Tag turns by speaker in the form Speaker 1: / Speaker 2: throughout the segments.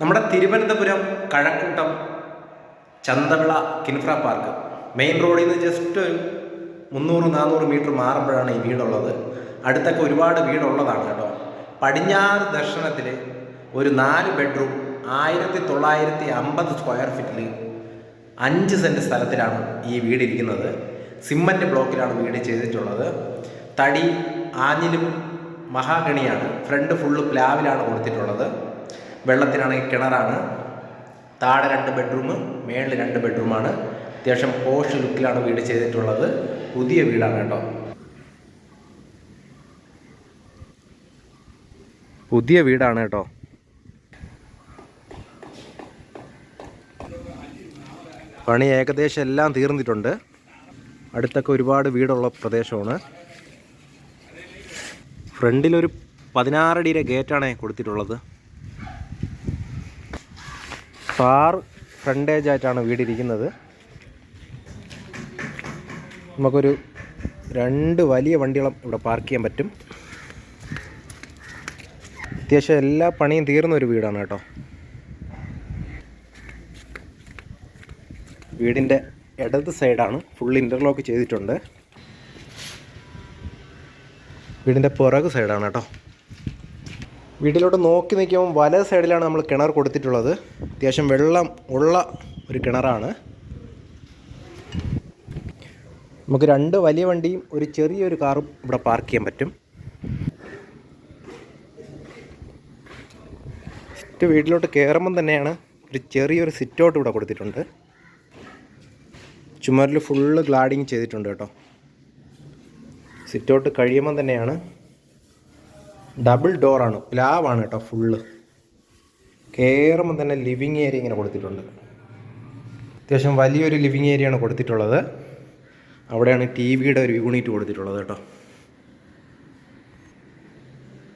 Speaker 1: നമ്മുടെ Thiruvananthapuram Kazhakkoottam Chanthavila Kinfra park. Main റോഡിൽ നിന്ന് ജസ്റ്റ് ഒരു മുന്നൂറ് നാനൂറ് മീറ്റർ മാറുമ്പോഴാണ് ഈ വീടുള്ളത്. അടുത്തൊക്കെ ഒരുപാട് വീടുള്ളതാണ് കേട്ടോ. പടിഞ്ഞാറ് ദർശനത്തിൽ ഒരു നാല് ബെഡ്റൂം ആയിരത്തി തൊള്ളായിരത്തി അമ്പത് സ്ക്വയർ ഫീറ്റിൽ അഞ്ച് സെന്റ് സ്ഥലത്തിലാണ് ഈ വീടിരിക്കുന്നത്. സിമ്മന്റ് ബ്ലോക്കിലാണ് വീട് ചെയ്തിട്ടുള്ളത്. തടി ആഞ്ഞിലും മഹാഗണിയാണ്. ഫ്രണ്ട് ഫുള്ള് പ്ലാവിലാണ് കൊടുത്തിട്ടുള്ളത്. വെള്ളത്തിനാണെങ്കിൽ കിണറാണ്. താഴെ രണ്ട് ബെഡ്റൂം മേളിൽ രണ്ട് ബെഡ്റൂമാണ് അത്യാവശ്യം പോഷ് ലുക്കിലാണ് വീട് ചെയ്തിട്ടുള്ളത്. പുതിയ വീടാണ് കേട്ടോ. പുതിയ വീടാണ് കേട്ടോ. പണി ഏകദേശം എല്ലാം തീർന്നിട്ടുണ്ട്. അടുത്തൊക്കെ ഒരുപാട് വീടുള്ള പ്രദേശമാണ്. ഫ്രണ്ടിലൊരു പതിനാറടിയിലെ ഗേറ്റാണ് കൊടുത്തിട്ടുള്ളത്. കാർ ഫ്രണ്ടേജ് ആയിട്ടാണ് വീടിരിക്കുന്നത്. നമുക്കൊരു രണ്ട് വലിയ വണ്ടികളും ഇവിടെ പാർക്ക് ചെയ്യാൻ പറ്റും. അത്യാവശ്യം എല്ലാ പണിയും തീർന്ന ഒരു വീടാണ് കേട്ടോ. വീടിന്റെ ഇടത് സൈഡാണ് ഫുൾ ഇന്റർലോക്ക് ചെയ്തിട്ടുണ്ട്. വീടിന്റെ പുറകു സൈഡാണ് കേട്ടോ. വീട്ടിലോട്ട് നോക്കി നിൽക്കുമ്പോൾ വല സൈഡിലാണ് നമ്മൾ കിണർ കൊടുത്തിട്ടുള്ളത്. അത്യാവശ്യം വെള്ളം ഉള്ള ഒരു കിണറാണ്. നമുക്ക് രണ്ട് വലിയ വണ്ടിയും ഒരു ചെറിയൊരു കാറും ഇവിടെ പാർക്ക് ചെയ്യാൻ പറ്റും. ഫസ്റ്റ് വീട്ടിലോട്ട് കയറുമ്പം തന്നെയാണ് ഒരു ചെറിയൊരു സിറ്റ് ഔട്ട് ഇവിടെ കൊടുത്തിട്ടുണ്ട്. ചുമരിൽ ഫുള്ള് ഗ്ലാഡിങ് ചെയ്തിട്ടുണ്ട് കേട്ടോ. സിറ്റ് ഔട്ട് കഴിയുമ്പം തന്നെയാണ് ഡബിൾ ഡോറാണ് പ്ലാവാണ് കേട്ടോ ഫുള്ള് കയറുമ്പോൾ തന്നെ ലിവിങ് ഏരിയ ഇങ്ങനെ കൊടുത്തിട്ടുണ്ട്. അത്യാവശ്യം വലിയൊരു ലിവിങ് ഏരിയയാണ് കൊടുത്തിട്ടുള്ളത്. അവിടെയാണ് ടി വിയുടെ ഒരു യൂണിറ്റ് കൊടുത്തിട്ടുള്ളത് കേട്ടോ.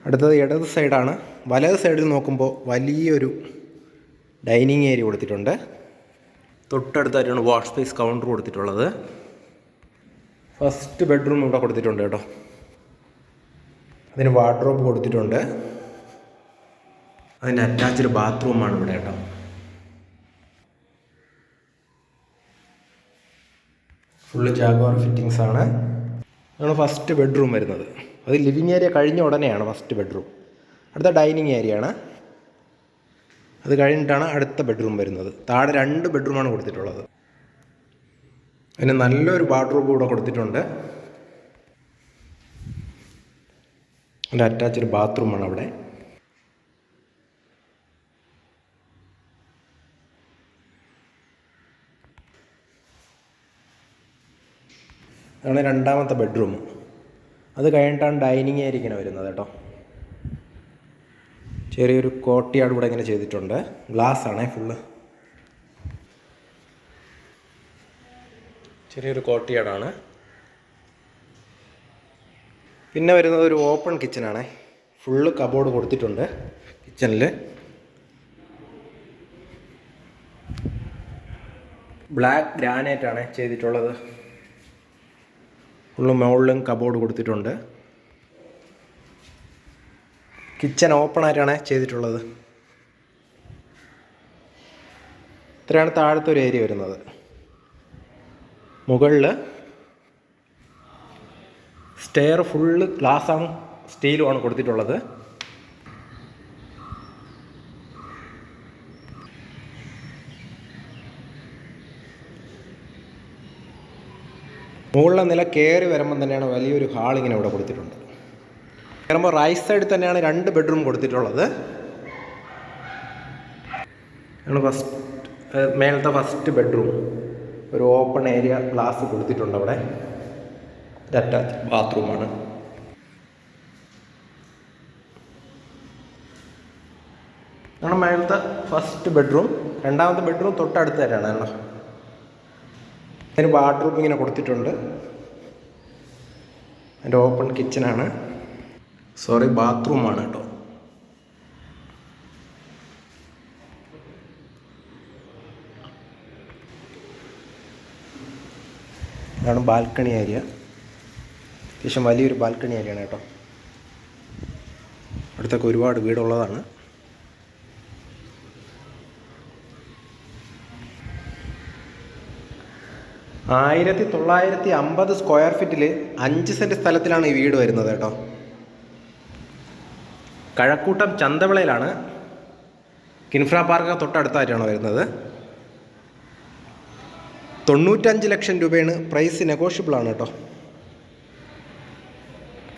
Speaker 1: അടുത്തത് ഇടത് സൈഡാണ് വലത് സൈഡിൽ നോക്കുമ്പോൾ വലിയൊരു ഡൈനിങ് ഏരിയ കൊടുത്തിട്ടുണ്ട്. തൊട്ടടുത്തായിട്ടാണ് വാഷ് സ്പേസ് കൗണ്ടർ കൊടുത്തിട്ടുള്ളത്. ഫസ്റ്റ് ബെഡ്റൂം ഇവിടെ കൊടുത്തിട്ടുണ്ട് കേട്ടോ. അതിന് വാർഡ്രോബ് കൊടുത്തിട്ടുണ്ട്. അതിന് അറ്റാച്ച്ഡ് ബാത്റൂമാണ് ഇവിടെ കേട്ടോ. ഫുള്ള് ജാഗോർ ഫിറ്റിങ്സ് ആണ്. അതാണ് ഫസ്റ്റ് ബെഡ്റൂം വരുന്നത്. അത് ലിവിങ് ഏരിയ കഴിഞ്ഞ ഉടനെയാണ് ഫസ്റ്റ് ബെഡ്റൂം അടുത്ത ഡൈനിങ് ഏരിയ ആണ്. അത് കഴിഞ്ഞിട്ടാണ് അടുത്ത ബെഡ്റൂം വരുന്നത്. താഴെ രണ്ട് ബെഡ്റൂമാണ് കൊടുത്തിട്ടുള്ളത്. അതിന് നല്ലൊരു വാർഡ്രോബ് കൂടെ കൊടുത്തിട്ടുണ്ട്. അതിന്റെ അറ്റാച്ച്ഡ് ബാത്റൂമാണ് അവിടെ. അതാണ് രണ്ടാമത്തെ ബെഡ്റൂം അത് കഴിഞ്ഞിട്ടാണ് ഡൈനിങ് ഏരിയ ഇങ്ങനെ വരുന്നത് കേട്ടോ. ചെറിയൊരു കോട്ടിയാട് ഇവിടെ ഇങ്ങനെ ചെയ്തിട്ടുണ്ട്. ഗ്ലാസ് ആണേ ഫുള്ള് ചെറിയൊരു കോട്ടിയാടാണ് പിന്നെ വരുന്നത് ഒരു ഓപ്പൺ കിച്ചനാണ് ഫുള്ള് കബോർഡ് കൊടുത്തിട്ടുണ്ട്. കിച്ചണിൽ ബ്ലാക്ക് ഗ്രാനൈറ്റ് ആണ് ചെയ്തിട്ടുള്ളത്. ഫുള്ള് മുകളിലും കബോർഡ് കൊടുത്തിട്ടുണ്ട്. കിച്ചൺ ഓപ്പൺ ആയിട്ടാണ് ചെയ്തിട്ടുള്ളത്. ഇത്രയാണ് താഴത്തെ ഒരു ഏരിയ വരുന്നത്. മുകളിൽ സ്റ്റെയർ ഫുള്ള് ഗ്ലാസ്സാണ് സ്റ്റീലുമാണ് കൊടുത്തിട്ടുള്ളത്. മുകളിലെ നില കയറി വരുമ്പം തന്നെയാണ് വലിയൊരു ഹാൾ ഇവിടെ കൊടുത്തിട്ടുണ്ട്. കയറുമ്പോൾ റൈസ് സൈഡിൽ തന്നെയാണ് രണ്ട് ബെഡ്റൂം കൊടുത്തിട്ടുള്ളത്. ഫസ്റ്റ് മേളത്തെ ഫസ്റ്റ് ബെഡ്റൂം ഒരു ഓപ്പൺ ഏരിയ ഗ്ലാസ് കൊടുത്തിട്ടുണ്ട് അവിടെ. അറ്റാച്ച് ബാത്റൂമാണ് നമ്മുടെ മേളത്തെ ഫസ്റ്റ് ബെഡ്റൂം രണ്ടാമത്തെ ബെഡ്റൂം തൊട്ടടുത്ത് തന്നെയാണ് കേട്ടോ. അതിന് വാർഡ്രോബ് ഇങ്ങനെ കൊടുത്തിട്ടുണ്ട്. അതിന്റെ ഓപ്പൺ കിച്ചനാണ് സോറി ബാത്റൂമാണ് കേട്ടോ. ഇതാണ് ബാൽക്കണി ഏരിയ അത്യാവശ്യം വലിയൊരു ബാൽക്കണി ആയിരിക്കണം കേട്ടോ. അടുത്തൊക്കെ ഒരുപാട് വീടുള്ളതാണ്. ആയിരത്തി തൊള്ളായിരത്തി അമ്പത് സ്ക്വയർ ഫീറ്റിൽ അഞ്ച് സെന്റ് സ്ഥലത്തിലാണ് ഈ വീട് വരുന്നത് കേട്ടോ. കഴക്കൂട്ടം ചന്തവിളയിലാണ്. കിൻഫ്ര പാർക്ക് തൊട്ടടുത്തായിട്ടാണ് വരുന്നത്. തൊണ്ണൂറ്റഞ്ച് ലക്ഷം രൂപയാണ് പ്രൈസ് നെഗോഷ്യബിളാണ് കേട്ടോ.